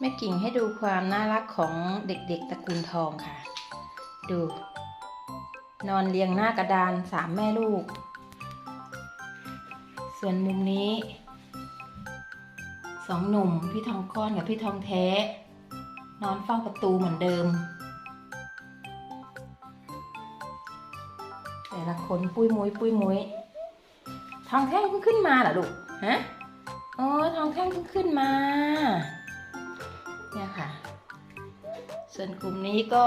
แม่กิ่งให้ดูความน่ารักของเด็กๆตระกูลทองค่ะ ดู นอนเรียงหน้ากระดานสามแม่ลูก ส่วนมุมนี้สองหนุ่มพี่ทองก้อนกับพี่ทองแท้ นอนเฝ้าประตูเหมือนเดิม แต่ละคนปุ้ยมุ้ยปุ้ยมุ้ยทองแท่งเพิ่งขึ้นมาเหรอลูกฮะอ๋อทองแท่งเพิ่งขึ้นมา เนี่ยค่ะ ส่วนกลุ่มนี้ก็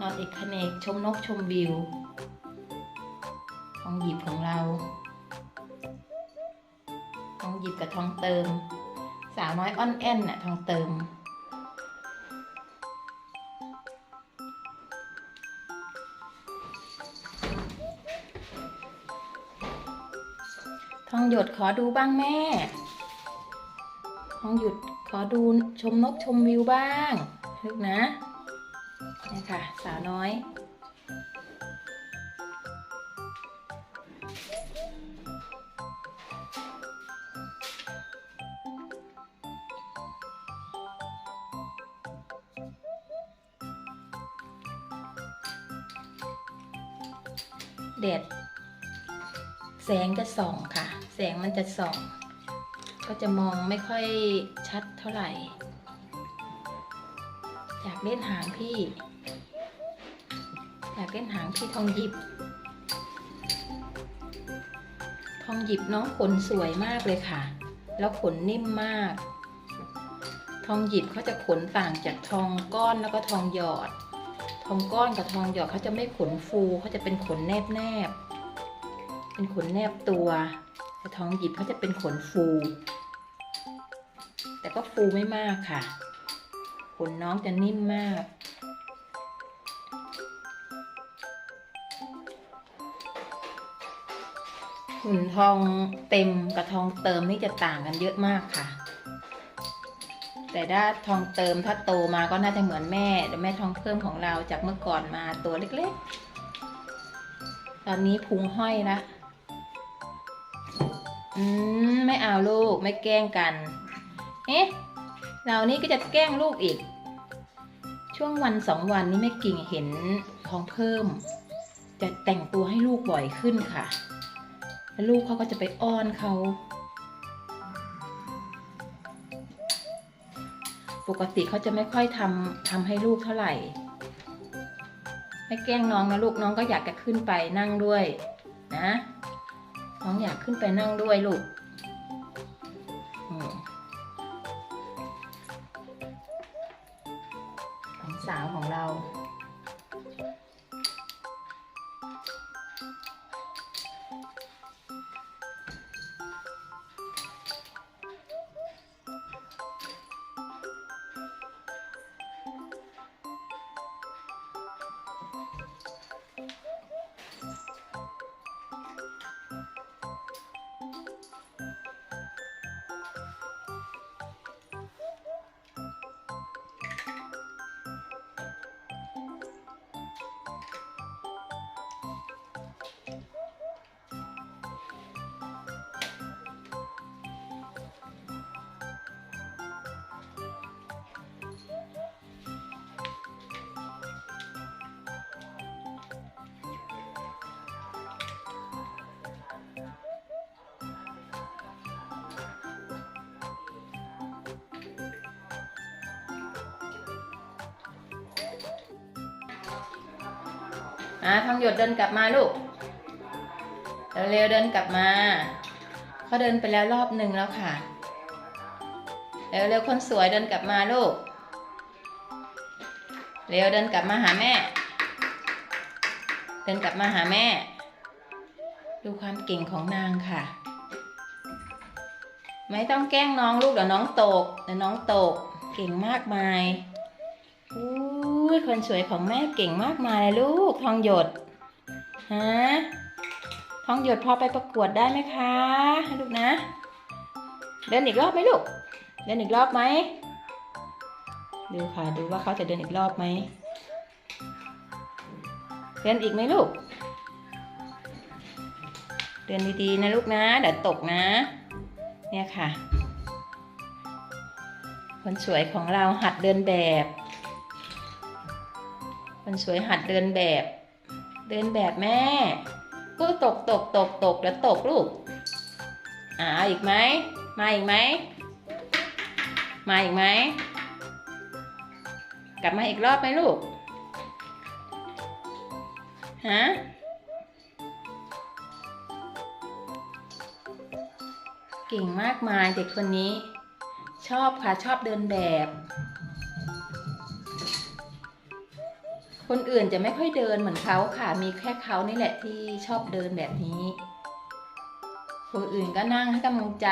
นอนเอกเนกชมนกชมวิว ทองหยิบของเรา ทองหยิบกับทองเติม สาวน้อยอ้อนแอนน่ะทองเติมทองหยดขอดูบ้างแม่ ทองหยุด ขอดูชมนกชมวิวบ้างลูกนะนี่ค่ะ สาวน้อยเด็ดแสงจะส่องค่ะ แสงมันจะส่อง ก็จะมองไม่ค่อยชัดเท่าไหร่ อยากเล่นหางพี่ อยากเล่นหางพี่ทองหยิบ ทองหยิบน้องขนสวยมากเลยค่ะ แล้วขนนิ่มมาก ทองหยิบเขาจะขนต่างจากทองก้อนแล้วก็ทองหยอด ทองก้อนกับทองหยอดเขาจะไม่ขนฟูเขาจะเป็นขนแนบแนบเป็นขนแนบตัวแต่ทองหยิบเขาจะเป็นขนฟู แต่ก็ฟูไม่มากค่ะ ขนน้องจะนิ่มมาก หุ่นทองเต็มกับทองเติมนี่จะต่างกันเยอะมากค่ะ แต่ถ้าทองเติมถ้าโตมาก็น่าจะเหมือนแม่แต่แม่ทองเพิ่มของเราจากเมื่อก่อนมาตัวเล็กๆ ตอนนี้พุงห้อยละอืม ไม่เอาลูกไม่แกล้งกัน เอ๊ะเรานี่ก็จะแกล้งลูกอีก ช่วงวันสองวันนี้แม่กิ่งเห็นท้องเพิ่ม จะแต่งตัวให้ลูกบ่อยขึ้นค่ะ แล้วลูกเขาก็จะไปอ้อนเขา ปกติเขาจะไม่ค่อยทำทำให้ลูกเท่าไหร่ไม่แกล้งน้องนะลูกน้องก็อยากจะขึ้นไปนั่งด้วย นะ น้องอยากขึ้นไปนั่งด้วยลูก ของ องเราอะทองหยดเดินกลับมาลูก เร็วๆเดินกลับมาเขาเดินไปแล้วรอบหนึ่งแล้วค่ะ เร็วๆคนสวยเดินกลับมาลูก เร็วเดินกลับมาหาแม่ เดินกลับมาหาแม่ ดูความเก่งของนางค่ะ ไม่ต้องแกล้งน้องลูกเดี๋ยวน้องตกเดี๋ยวน้องตก เก่งมากมาย คนสวยของแม่เก่งมากมายเลยลูกทองหยดฮะทองหยดพอไปประกวดได้ไหมคะลูกนะ เดินอีกรอบไหมลูก เดินอีกรอบไหมดูค่ะดูว่าเขาจะเดินอีกรอบไหมเดินอีกไหมลูก เดินดีๆนะลูกนะเดี๋ยวตกนะ เนี่ยค่ะ คนสวยของเราหัดเดินแบบ คนสวยหัดเดินแบบ เดินแบบแม่กูตกตกตกตกเดี๋ยวตกลูกอ่าอีกไหมมาอีกไหมมาอีกไหมกลับมาอีกรอบไหมลูกฮะเก่งมากมายเด็กคนนี้ ชอบค่ะชอบเดินแบบ คนอื่นจะไม่ค่อยเดินเหมือนเขาค่ะ มีแค่เขานี่แหละที่ชอบเดินแบบนี้ คนอื่นก็นั่งให้กำลังใจ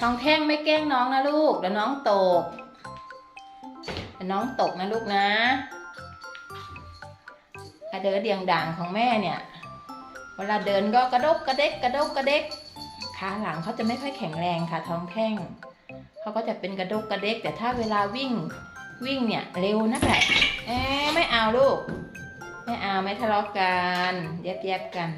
ทองแท่งไม่แกล้งน้องนะลูกเดี๋ยวน้องตกเดี๋ยวน้องตกนะลูกนะเดินเดียงด่างของแม่เนี่ย เวลาเดินก็กระดกกระเด็กกระดกกระเด็ก ขาหลังเขาจะไม่ค่อยแข็งแรงค่ะท้องแท่งเขาก็จะเป็นกระดกกระเด็ก แต่ถ้าเวลาวิ่ง วิ่งเนี่ยเร็วนักแหละเอ๊ไม่เอาลูก ไม่เอาไม่ทะเลาะกันแยกแยกๆกัน